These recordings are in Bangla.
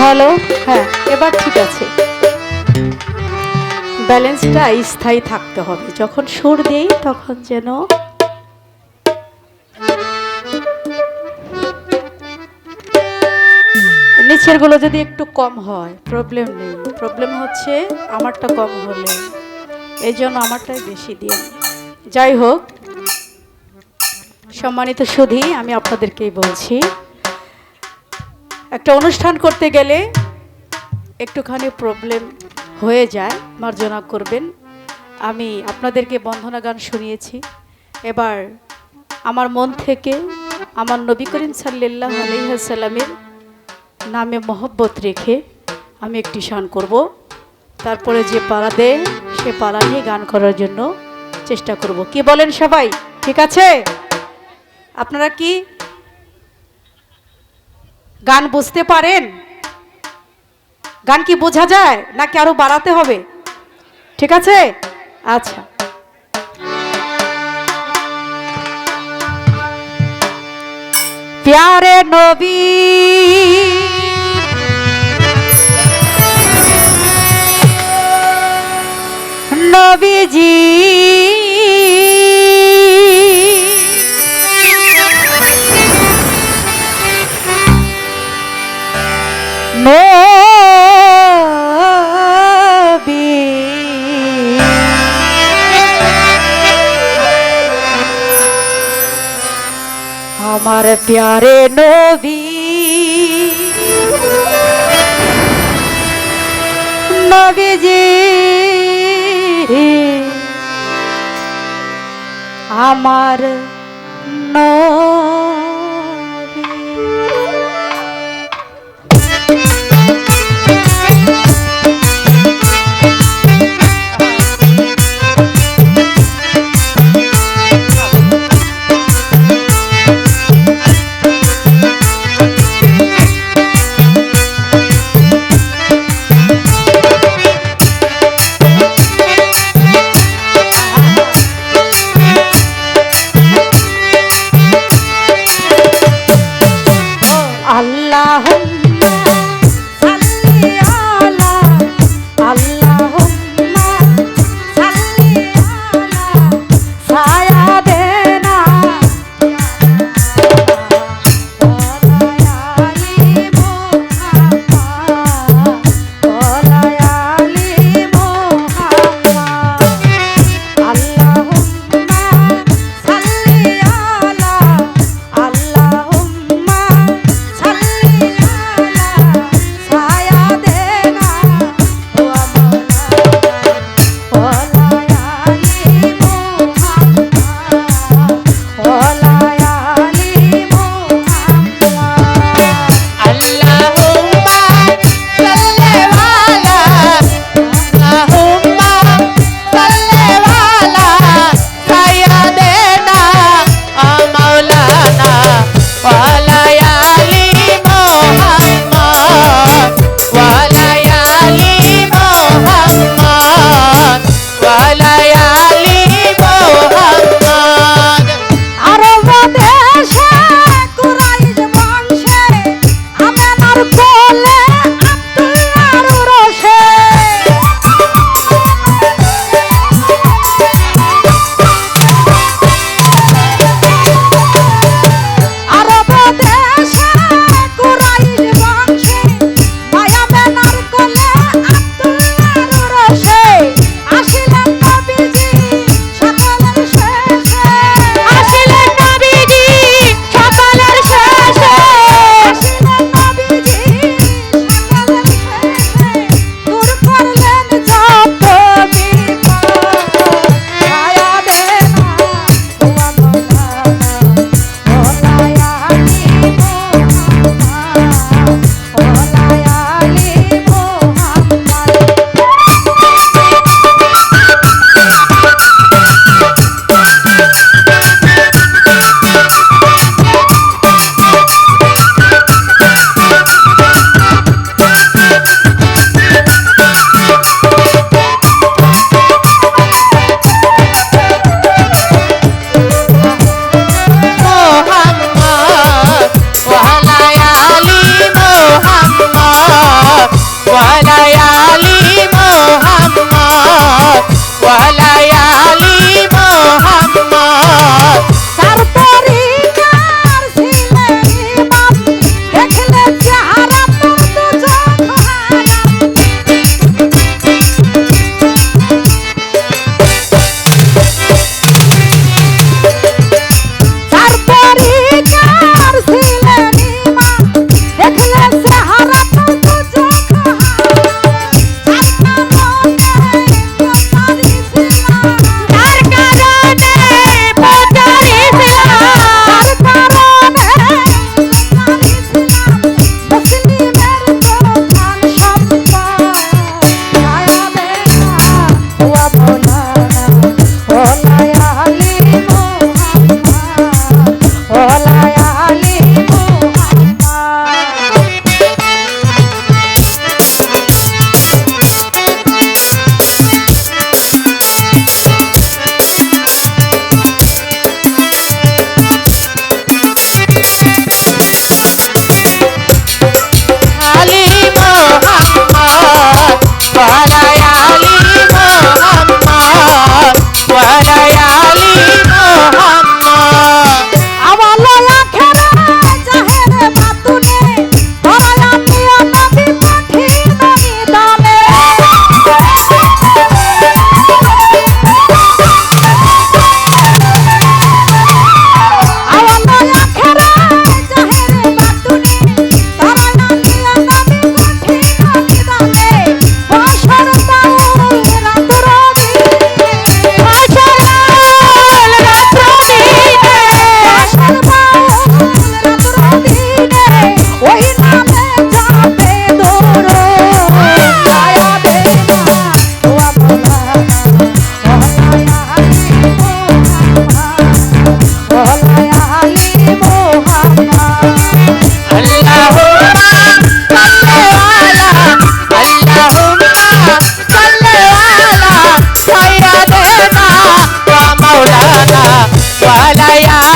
হ্যালো হ্যাঁ এবার ঠিক আছে। ব্যালেন্সটা স্থায়ী থাকতে হবে। যখন সুর দেই, তখন যেন নিচেরগুলো যদি একটু কম হয় প্রবলেম নেই। প্রবলেম হচ্ছে আমারটা কম হলে। এই জন্য আমারটাই বেশি দিন যাই হোক, সম্মানিত সুধী, আমি আপনাদেরকেই বলছি, একটা অনুষ্ঠান করতে গেলে একটুখানি প্রবলেম হয়ে যায়, মার্জনা করবেন। আমি আপনাদেরকে বন্ধনা গান শুনিয়েছি। এবার আমার মন থেকে আমার নবী করিম সাল্লাহ আলহামের নামে মহব্বত রেখে আমি একটি শান করব। তারপরে যে পাড়া দেয়, সে পাড়া নিয়ে গান করার জন্য চেষ্টা করব। কি বলেন সবাই? ঠিক আছে? আপনারা কি গান বুঝতে পারেন? গান কি বোঝা যায়? নাকি আরও বাড়াতে হবে? ঠিক আছে? আচ্ছা। প্যারে নবী, নবীজি, নবী আমার প্যারে নবী নবীজি আমার নবী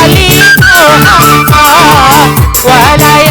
عليك آه، آه، آه، وأنا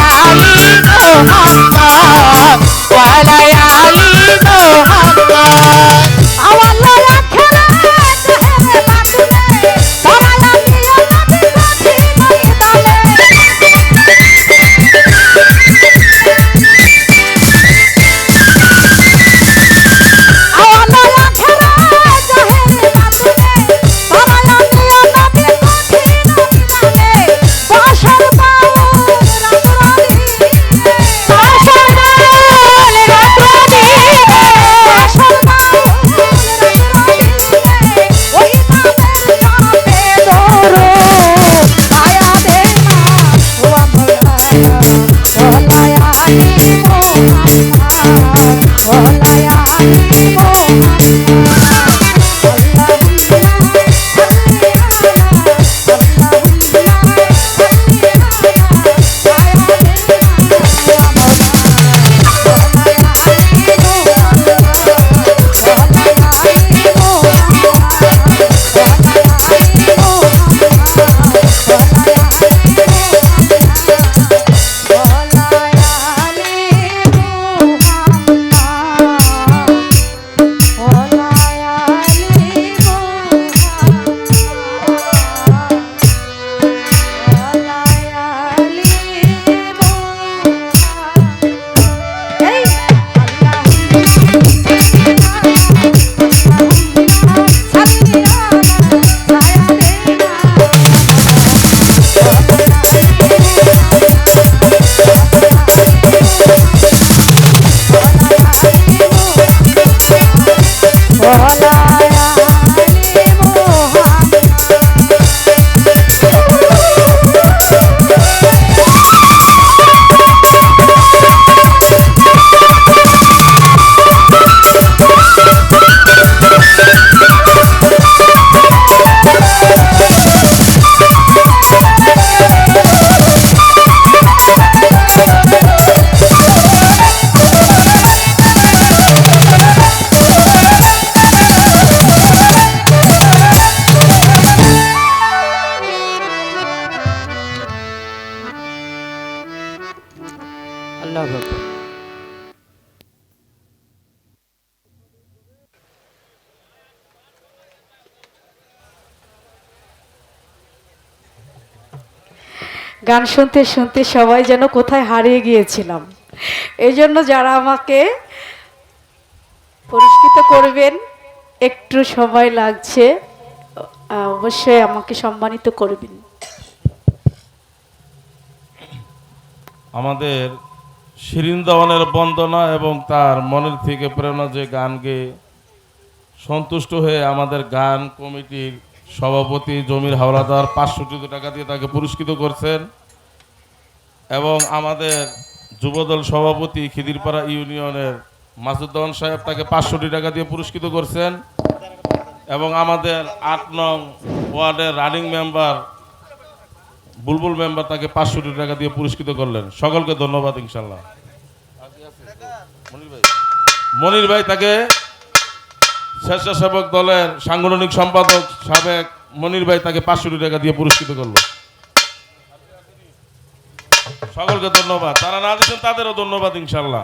গান শুনতে শুনতে সবাই যেন কোথায় হারিয়ে গিয়েছিলাম। এই জন্য যারা আমাকে পুরস্কৃত করবেন, একটু সময় লাগছে, অবশ্যই আমাকে সম্মানিত করবেন। আমাদের শিরিন বন্দনা এবং তার মনের থেকে প্রেরণা যে গান গেয়ে সন্তুষ্ট হয়ে আমাদের গান কমিটির সভাপতি জমির হাওলাদার পাঁচশোটি টাকা দিয়ে তাকে পুরস্কৃত করছেন এবং আমাদের যুবদল সভাপতি খিদিরপাড়া ইউনিয়নের মাসুদ্দন সাহেব তাকে পাঁচশোটি টাকা দিয়ে পুরস্কৃত করছেন এবং আমাদের আট নং ওয়ার্ডের রানিং মেম্বার, বুলবুল মেম্বার তাকে পাঁচশোটি টাকা দিয়ে পুরস্কৃত করলেন। সকলকে ধন্যবাদ ইনশাল্লাহ মনির ভাই তাকে স্বেচ্ছাসেবক দলের সাংগঠনিক সম্পাদক সাবেক মনির ভাই তাকে পাঁচশোটি টাকা দিয়ে পুরস্কৃত করল। সকলকে ধন্যবাদ। তারা না দিচ্ছেন তাদেরও ধন্যবাদ ইনশাল্লাহ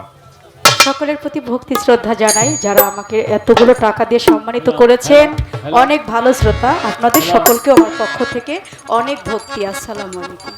সকলের প্রতি ভক্তি, শ্রদ্ধা জানাই যারা আমাকে এতগুলো টাকা দিয়ে সম্মানিত করেছেন। অনেক ভালো শ্রোতা। আপনাদের সকলকে আমার পক্ষ থেকে অনেক ভক্তি। আসসালামু আলাইকুম।